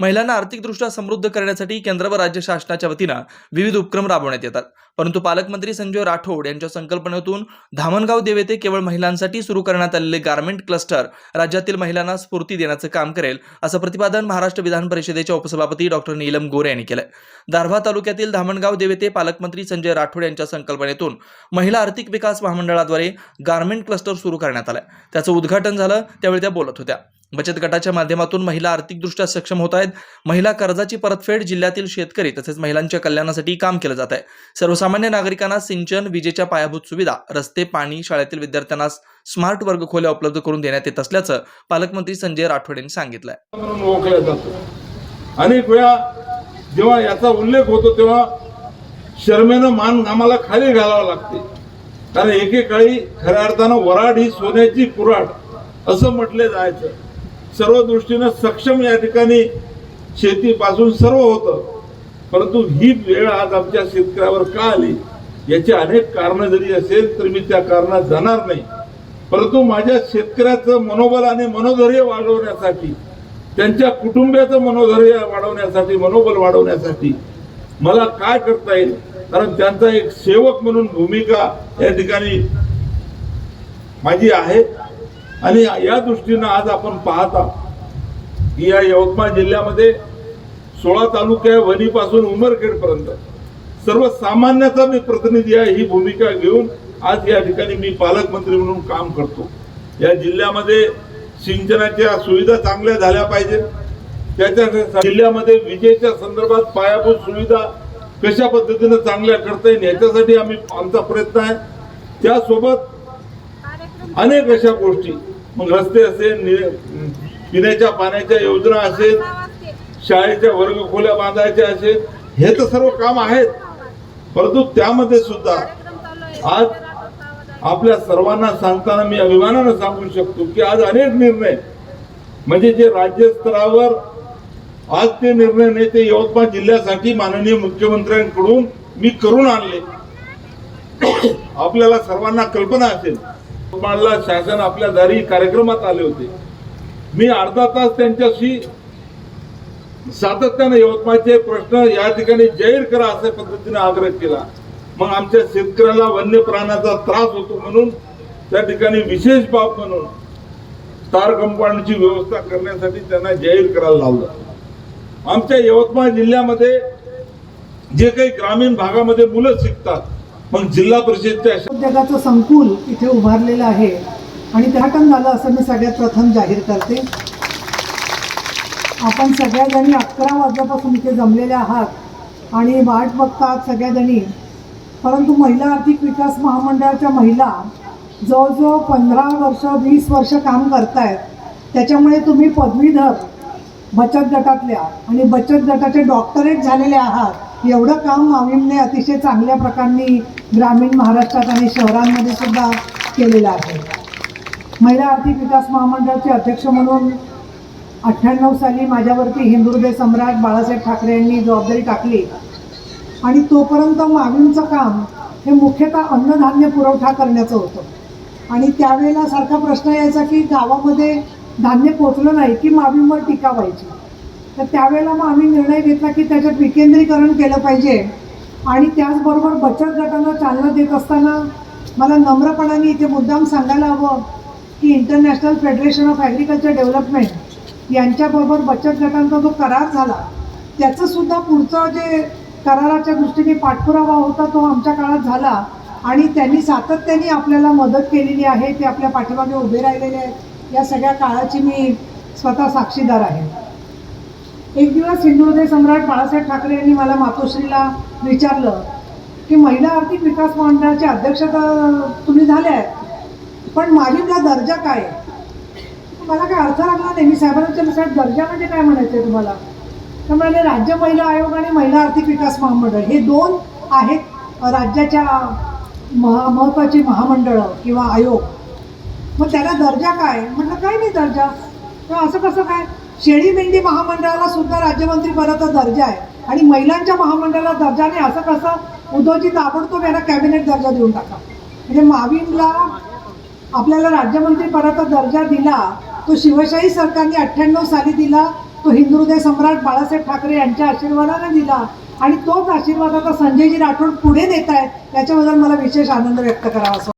महिलांना आर्थिकदृष्ट्या समृद्ध करण्यासाठी केंद्र व राज्य शासनाच्या वतीनं विविध उपक्रम राबवण्यात येतात. परंतु पालकमंत्री संजय राठोड यांच्या संकल्पनेतून धामणगाव देव येथे केवळ महिलांसाठी सुरू करण्यात आलेले गार्मेंट क्लस्टर राज्यातील महिलांना स्फूर्ती देण्याचं काम करेल असं प्रतिपादन महाराष्ट्र विधान परिषदेच्या उपसभापती डॉक्टर नीलम गोरे यांनी केलंय. दारव्हा तालुक्यातील धामणगाव देव येथे पालकमंत्री संजय राठोड यांच्या संकल्पनेतून महिला आर्थिक विकास महामंडळाद्वारे गार्मेंट क्लस्टर सुरू करण्यात आलंय. त्याचं उद्घाटन झालं त्यावेळी त्या बोलत होत्या. बचत गटाच्या माध्यमातून महिला आर्थिकदृष्ट्या सक्षम होत आहेत. महिला कर्जाची परतफेड जिल्ह्यातील शेतकरी तसेच महिलांच्या कल्याणासाठी काम केलं जात आहे. सर्वसामान्य नागरिकांना सिंचन विजेच्या पायाभूत सुविधा रस्ते पाणी शाळेतील विद्यार्थ्यांना स्मार्ट वर्ग खोल्या उपलब्ध करून देण्यात येत असल्याचं पालकमंत्री संजय राठोड यांनी सांगितलंय अनेक वेळा जेव्हा याचा उल्लेख होतो तेव्हा शर्मेनं मान आम्हाला खाली घालावं लागते. कारण एकेकाळी खऱ्या अर्थानं वराड ही सोन्याची कुराड असं म्हटले जायचं. सर्व दृष्टीनं सक्षम या ठिकाणी शेतीपासून सर्व होतं. परंतु ही वेळ आज आमच्या शेतकऱ्यावर का आली? याची अनेक कारणं जरी असेल तर मी त्या कारणात जाणार नाही. परंतु माझ्या शेतकऱ्याचं मनोबल आणि मनोधैर्य वाढवण्यासाठी त्यांच्या कुटुंबियाचं मनोधैर्य वाढवण्यासाठी मनोबल वाढवण्यासाठी मला काय करता येईल? कारण त्यांचा एक सेवक म्हणून भूमिका या ठिकाणी माझी आहे. आणि या दृष्टीनं आज आपण पाहता की या यवतमाळ जिल्ह्यामध्ये सोळा तालुक्या वणीपासून उमरखेडपर्यंत सर्वसामान्याचा मी प्रतिनिधी आहे ही भूमिका घेऊन आज या ठिकाणी मी पालकमंत्री म्हणून काम करतो. या जिल्ह्यामध्ये सिंचनाच्या सुविधा चांगल्या झाल्या पाहिजेत. त्याच्या जिल्ह्यामध्ये विजेच्या संदर्भात पायाभूत सुविधा कशा पद्धतीनं चांगल्या करता येईल याच्यासाठी आम्ही आमचा प्रयत्न आहे. त्यासोबत अनेक अशा गोष्टी मग रस्ते असेल पिण्याच्या पाण्याच्या योजना असेल शाळेच्या वर्ग खोल्या बांधायच्या असेल हे तर सर्व काम आहेत. परंतु त्यामध्ये सुद्धा आज आपल्या सर्वांना सांगताना मी अभिमानानं सांगू शकतो की आज अनेक निर्णय म्हणजे जे राज्य स्तरावर आज ते निर्णय नाही ते यवतमाळ जिल्ह्यासाठी माननीय मुख्यमंत्र्यांकडून मी करून आणले. आपल्याला सर्वांना कल्पना असेल. मांडला शासन आपल्या दारी कार्यक्रमात आले होते. मी अर्धा तास त्यांच्याशी सातत्याने यवतमाळचे प्रश्न या ठिकाणी जाहीर करा अशा पद्धतीने आग्रह केला. मग आमच्या शेतकऱ्याला वन्य प्राण्याचा त्रास होतो म्हणून त्या ठिकाणी विशेष बाब म्हणून तार कंपाऊंडची व्यवस्था करण्यासाठी त्यांना जाहीर करायला लावलं. आमच्या यवतमाळ जिल्ह्यामध्ये जे काही ग्रामीण भागामध्ये मुलं शिकतात मग जिल्हा परिषदच्या उद्योगाचं संकुल इथे उभारलेलं आहे. आणि उद्घाटन झालं असं मी सगळ्यात प्रथम जाहीर करते. आपण सगळ्याजणी अकरा वाजल्यापासून इथे जमलेले आहात आणि वाट बघतात सगळ्याजणी. परंतु महिला आर्थिक विकास महामंडळाच्या महिला जवळजवळ पंधरा वर्ष वीस वर्ष काम करतायत. त्याच्यामुळे तुम्ही पदवीधर बचत गटातल्या आणि बचत गटाचे डॉक्टरेट झालेले आहात. एवढं काम माविमने अतिशय चांगल्या प्रकारे ग्रामीण महाराष्ट्रात आणि शहरांमध्ये सुद्धा केलेला आहे. महिला आर्थिक विकास महामंडळाचे अध्यक्ष म्हणून अठ्ठ्याण्णव साली माझ्यावरती हिंदुहृदय सम्राट बाळासाहेब ठाकरे यांनी जबाबदारी टाकली. आणि तोपर्यंत मागणीचं काम हे मुख्यतः अन्नधान्य पुरवठा करण्याचं होतं. आणि त्यावेळेला सारखा प्रश्न यायचा की गावामध्ये धान्य पोचलं नाही की मावींवर टीका व्हायची. तर त्यावेळेला मग आम्ही निर्णय घेतला की त्याच्यात विकेंद्रीकरण केलं पाहिजे. आणि त्याचबरोबर बचत गटांना चालना देत असताना मला नम्रपणाने इथे मुद्दाम सांगायला हवं की international federation of agriculture development यांच्याबरोबर बचत गटांचा जो करार झाला त्याचंसुद्धा पुढचं जे कराराच्या दृष्टीने पाठपुरावा होता तो आमच्या काळात झाला आणि त्यांनी सातत्याने आपल्याला मदत केलेली आहे ते आपल्या पाठीमागे उभे राहिलेले आहेत. या सगळ्या काळाची मी स्वतः साक्षीदार आहे. एक दिवस हिंदुहृदय सम्राट बाळासाहेब ठाकरे यांनी मला मातोश्रीला विचारलं की महिला आर्थिक विकास मंडळाचे अध्यक्ष तर तुम्ही झाले आहेत पण मालीमला दर्जा काय मला काय अर्थ लागला नाही. मी साहेबांना साहेब दर्जा म्हणजे काय म्हणायचं तुम्हाला? तर म्हणाले राज्य महिला आयोग आणि महिला आर्थिक विकास महामंडळ हे दोन आहेत राज्याच्या महा महत्त्वाची महामंडळं किंवा आयोग. मग त्याला दर्जा काय? म्हटलं काय नाही दर्जा. तर असं कसं काय? शेळी मेंढी महामंडळाला सुद्धा राज्यमंत्रीपदाचा दर्जा आहे. आणि महिलांच्या महामंडळाला दर्जा नाही असं कसं? उद्धवजी ताबडतोब यांना कॅबिनेट दर्जा देऊन टाका. म्हणजे माविनला आपल्याला राज्यमंत्रीपदाचा दर्जा दिला तो शिवशाही सरकारने अठ्ठ्याण्णव साली दिला तो हिंदुहृदय सम्राट बाळासाहेब ठाकरे यांच्या आशीर्वादाने दिला आणि तोच आशीर्वाद आता संजयजी राठोड पुढे देत आहेत याच्याबद्दल मला विशेष आनंद व्यक्त करावा असं